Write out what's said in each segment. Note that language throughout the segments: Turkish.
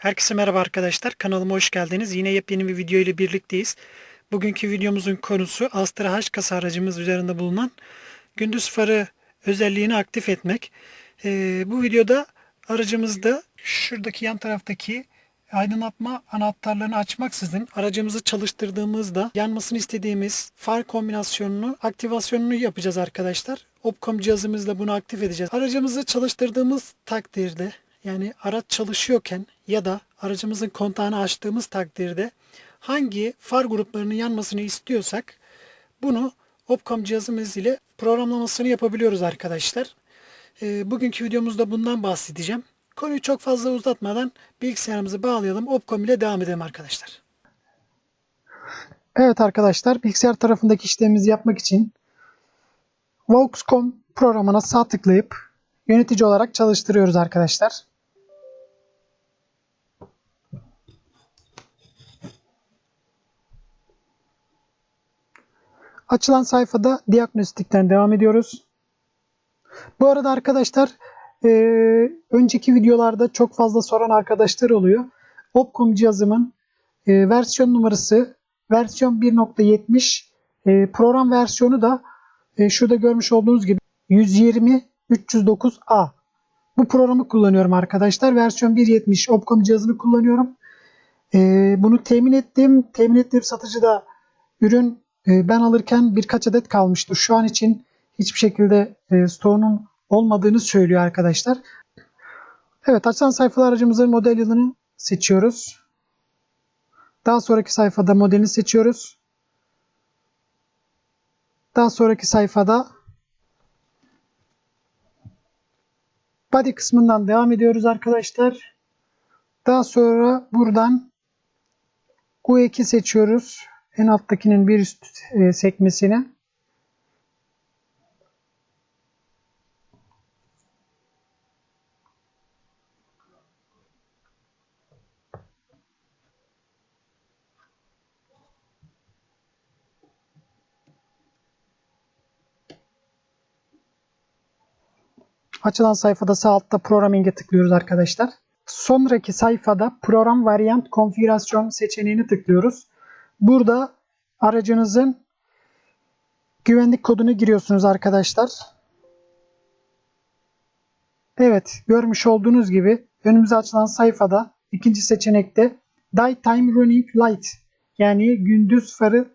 Herkese merhaba arkadaşlar. Kanalıma hoş geldiniz. Yine yepyeni bir video ile birlikteyiz. Bugünkü videomuzun konusu Astra H kasa aracımız üzerinde bulunan gündüz farı özelliğini aktif etmek. Ee, bu videoda aracımızda şuradaki yan taraftaki aydınlatma anahtarlarını açmaksızın aracımızı çalıştırdığımızda yanmasını istediğimiz far kombinasyonunu aktivasyonunu yapacağız arkadaşlar. Opcom cihazımızla bunu aktif edeceğiz. Aracımızı çalıştırdığımız takdirde yani araç çalışıyorken ya da aracımızın kontağını açtığımız takdirde hangi far gruplarının yanmasını istiyorsak bunu Opcom cihazımız ile programlamasını yapabiliyoruz arkadaşlar. Ee, bugünkü videomuzda bundan bahsedeceğim. Konuyu çok fazla uzatmadan bilgisayarımızı bağlayalım. Opcom ile devam edelim arkadaşlar. Evet arkadaşlar bilgisayar tarafındaki işlemimizi yapmak için Voxcom programına sağ tıklayıp yönetici olarak çalıştırıyoruz arkadaşlar. Açılan sayfada diagnostikten devam ediyoruz. Bu arada arkadaşlar e, önceki videolarda çok fazla soran arkadaşlar oluyor. Opcom cihazımın e, versiyon numarası versiyon 1.70 e, program versiyonu da e, şurada görmüş olduğunuz gibi 120 309A. Bu programı kullanıyorum arkadaşlar. Versiyon 1.70 Opcom cihazını kullanıyorum. E, bunu temin ettim. Temin ettiğim satıcı da ürün ben alırken birkaç adet kalmıştı. Şu an için hiçbir şekilde e, stoğunun olmadığını söylüyor arkadaşlar. Evet açılan sayfalar aracımızın model yılını seçiyoruz. Daha sonraki sayfada modelini seçiyoruz. Daha sonraki sayfada body kısmından devam ediyoruz arkadaşlar. Daha sonra buradan U2 seçiyoruz. En alttakinin bir üst e, sekmesine. Açılan sayfada sağ altta Programming'e tıklıyoruz arkadaşlar. Sonraki sayfada Program Variant Konfigürasyon seçeneğini tıklıyoruz. Burada aracınızın güvenlik kodunu giriyorsunuz arkadaşlar. Evet görmüş olduğunuz gibi önümüze açılan sayfada ikinci seçenekte Daytime Running Light yani gündüz farı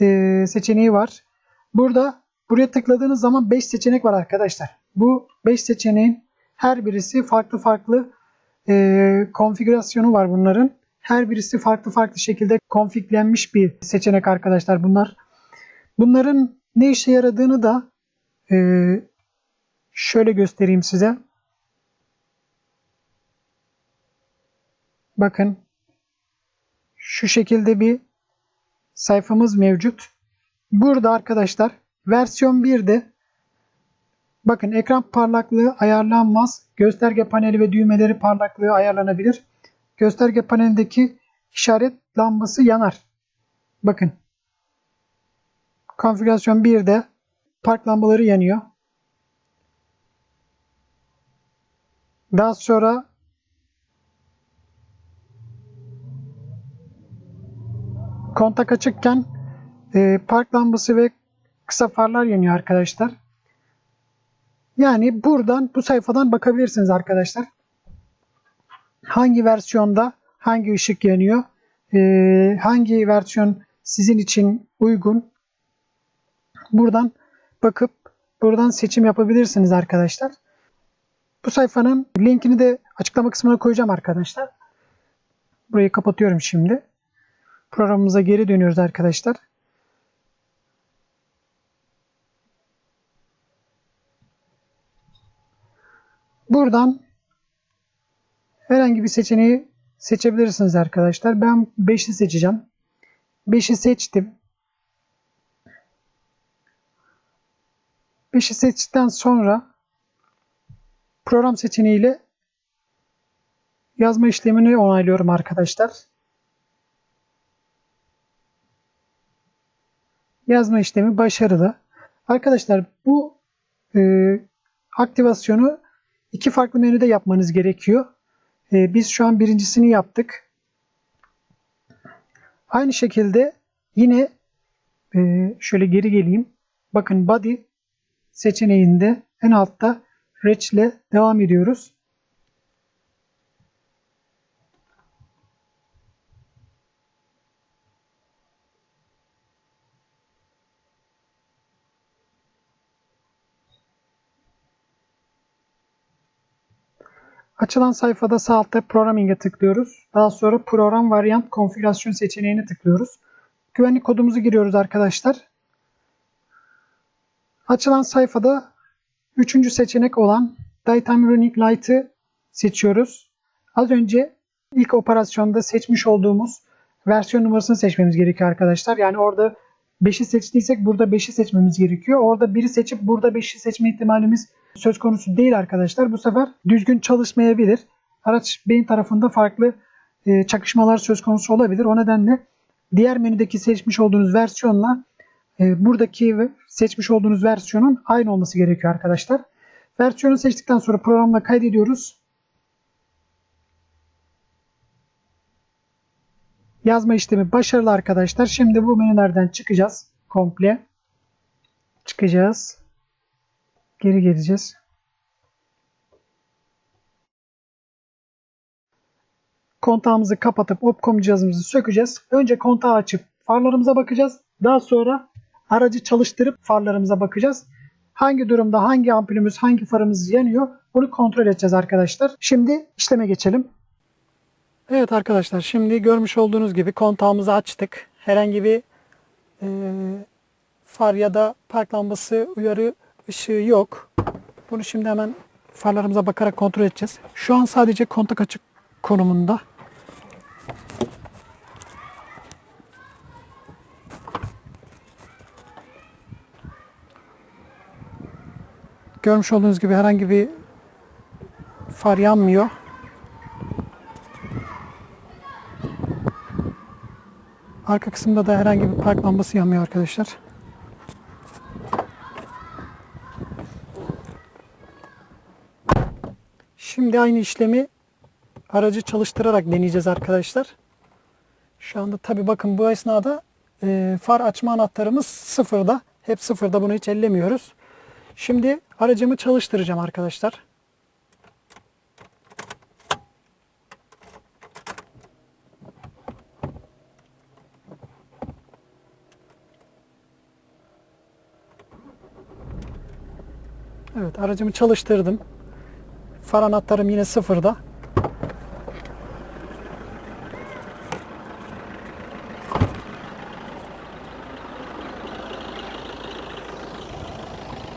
e, seçeneği var. Burada buraya tıkladığınız zaman 5 seçenek var arkadaşlar. Bu 5 seçeneğin her birisi farklı farklı e, konfigürasyonu var bunların. Her birisi farklı farklı şekilde konfiglenmiş bir seçenek arkadaşlar bunlar. Bunların ne işe yaradığını da e, şöyle göstereyim size. Bakın şu şekilde bir sayfamız mevcut. Burada arkadaşlar versiyon 1'de bakın ekran parlaklığı ayarlanmaz. Gösterge paneli ve düğmeleri parlaklığı ayarlanabilir. Gösterge panelindeki işaret lambası yanar. Bakın. Konfigürasyon 1'de park lambaları yanıyor. Daha sonra kontak açıkken e, park lambası ve kısa farlar yanıyor arkadaşlar. Yani buradan bu sayfadan bakabilirsiniz arkadaşlar. Hangi versiyonda hangi ışık yanıyor? E, hangi versiyon sizin için uygun? Buradan bakıp buradan seçim yapabilirsiniz arkadaşlar. Bu sayfanın linkini de açıklama kısmına koyacağım arkadaşlar. Burayı kapatıyorum şimdi. Programımıza geri dönüyoruz arkadaşlar. Buradan herhangi bir seçeneği seçebilirsiniz arkadaşlar. Ben 5'i seçeceğim. 5'i seçtim. 5'i seçtikten sonra program seçeneğiyle yazma işlemini onaylıyorum arkadaşlar. Yazma işlemi başarılı. Arkadaşlar bu e, aktivasyonu iki farklı menüde yapmanız gerekiyor. Ee, biz şu an birincisini yaptık. Aynı şekilde yine e, şöyle geri geleyim. Bakın body seçeneğinde en altta ile devam ediyoruz. Açılan sayfada sağ altta Programming'e tıklıyoruz. Daha sonra Program Variant Konfigürasyon seçeneğine tıklıyoruz. Güvenlik kodumuzu giriyoruz arkadaşlar. Açılan sayfada üçüncü seçenek olan Daytime Running Light'ı seçiyoruz. Az önce ilk operasyonda seçmiş olduğumuz versiyon numarasını seçmemiz gerekiyor arkadaşlar. Yani orada 5'i seçtiysek burada 5'i seçmemiz gerekiyor. Orada 1'i seçip burada 5'i seçme ihtimalimiz söz konusu değil arkadaşlar. Bu sefer düzgün çalışmayabilir. Araç beyin tarafında farklı e, çakışmalar söz konusu olabilir. O nedenle diğer menüdeki seçmiş olduğunuz versiyonla e, buradaki seçmiş olduğunuz versiyonun aynı olması gerekiyor arkadaşlar. Versiyonu seçtikten sonra programla kaydediyoruz. Yazma işlemi başarılı arkadaşlar. Şimdi bu menülerden çıkacağız. Komple. Çıkacağız. Geri geleceğiz. Kontağımızı kapatıp Opcom cihazımızı sökeceğiz. Önce kontağı açıp farlarımıza bakacağız. Daha sonra aracı çalıştırıp farlarımıza bakacağız. Hangi durumda hangi ampulümüz hangi farımız yanıyor bunu kontrol edeceğiz arkadaşlar. Şimdi işleme geçelim. Evet arkadaşlar şimdi görmüş olduğunuz gibi kontağımızı açtık. Herhangi bir e, far ya da park lambası uyarı ışığı yok. Bunu şimdi hemen farlarımıza bakarak kontrol edeceğiz. Şu an sadece kontak açık konumunda. Görmüş olduğunuz gibi herhangi bir far yanmıyor. Arka kısımda da herhangi bir park lambası yanmıyor arkadaşlar. Şimdi aynı işlemi aracı çalıştırarak deneyeceğiz arkadaşlar. Şu anda tabi bakın bu esnada e, far açma anahtarımız sıfırda. Hep sıfırda bunu hiç ellemiyoruz. Şimdi aracımı çalıştıracağım arkadaşlar. Evet aracımı çalıştırdım. Far anahtarım yine sıfırda.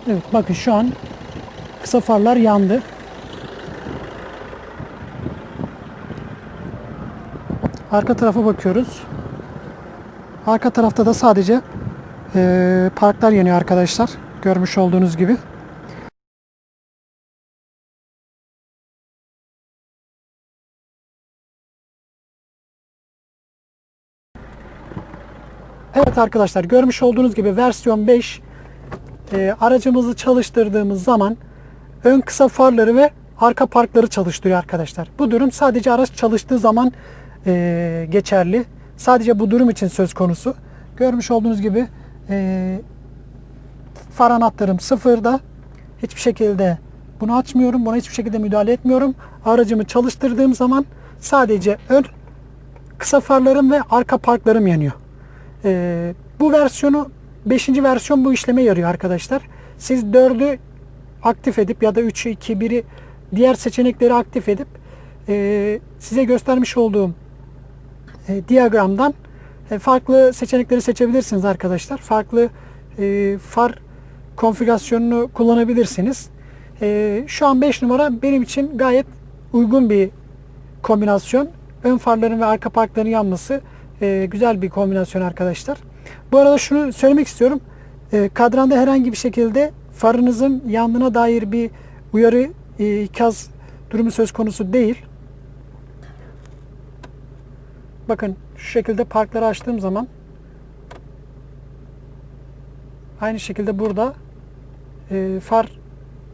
Evet bakın şu an kısa farlar yandı. Arka tarafa bakıyoruz. Arka tarafta da sadece e, parklar yanıyor arkadaşlar. Görmüş olduğunuz gibi. Evet arkadaşlar görmüş olduğunuz gibi versiyon 5 e, aracımızı çalıştırdığımız zaman ön kısa farları ve arka parkları çalıştırıyor arkadaşlar. Bu durum sadece araç çalıştığı zaman e, geçerli. Sadece bu durum için söz konusu. Görmüş olduğunuz gibi e, far anahtarım sıfırda. Hiçbir şekilde bunu açmıyorum. Buna hiçbir şekilde müdahale etmiyorum. Aracımı çalıştırdığım zaman sadece ön kısa farlarım ve arka parklarım yanıyor. E, bu versiyonu 5. versiyon bu işleme yarıyor arkadaşlar. Siz 4'ü aktif edip ya da 3'ü 2 1'i diğer seçenekleri aktif edip e, size göstermiş olduğum e, diyagramdan e, farklı seçenekleri seçebilirsiniz arkadaşlar. Farklı e, far konfigürasyonunu kullanabilirsiniz. E, şu an 5 numara benim için gayet uygun bir kombinasyon. Ön farların ve arka parkların yanması e, güzel bir kombinasyon arkadaşlar. Bu arada şunu söylemek istiyorum. E, kadranda herhangi bir şekilde farınızın yandığına dair bir uyarı e, ikaz durumu söz konusu değil. Bakın şu şekilde parkları açtığım zaman aynı şekilde burada e, far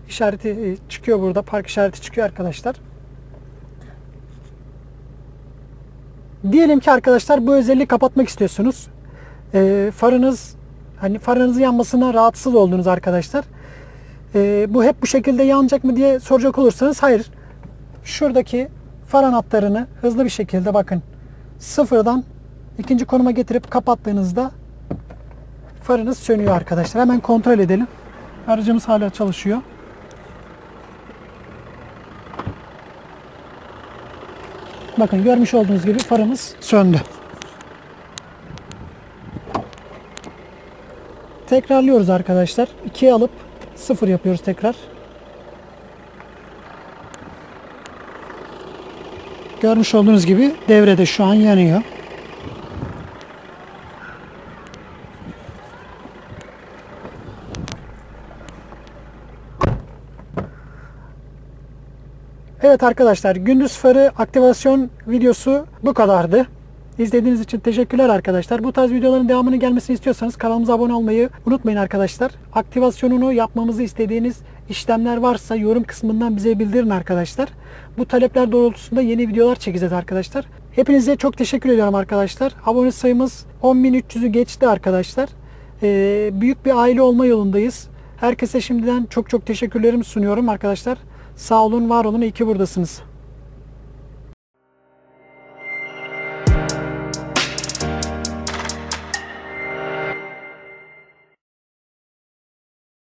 işareti e, çıkıyor burada. Park işareti çıkıyor arkadaşlar. Diyelim ki arkadaşlar bu özelliği kapatmak istiyorsunuz. Ee, farınız hani farınızın yanmasına rahatsız oldunuz arkadaşlar. Ee, bu hep bu şekilde yanacak mı diye soracak olursanız hayır. Şuradaki far anahtarını hızlı bir şekilde bakın sıfırdan ikinci konuma getirip kapattığınızda farınız sönüyor arkadaşlar. Hemen kontrol edelim. Aracımız hala çalışıyor. Bakın görmüş olduğunuz gibi farımız söndü. Tekrarlıyoruz arkadaşlar. 2'ye alıp 0 yapıyoruz tekrar. Görmüş olduğunuz gibi devrede şu an yanıyor. Evet arkadaşlar gündüz farı aktivasyon videosu bu kadardı. İzlediğiniz için teşekkürler arkadaşlar. Bu tarz videoların devamını gelmesini istiyorsanız kanalımıza abone olmayı unutmayın arkadaşlar. Aktivasyonunu yapmamızı istediğiniz işlemler varsa yorum kısmından bize bildirin arkadaşlar. Bu talepler doğrultusunda yeni videolar çekeceğiz arkadaşlar. Hepinize çok teşekkür ediyorum arkadaşlar. Abone sayımız 10.300'ü geçti arkadaşlar. Ee, büyük bir aile olma yolundayız. Herkese şimdiden çok çok teşekkürlerimi sunuyorum arkadaşlar. Sağ olun, var olun, iyi ki buradasınız.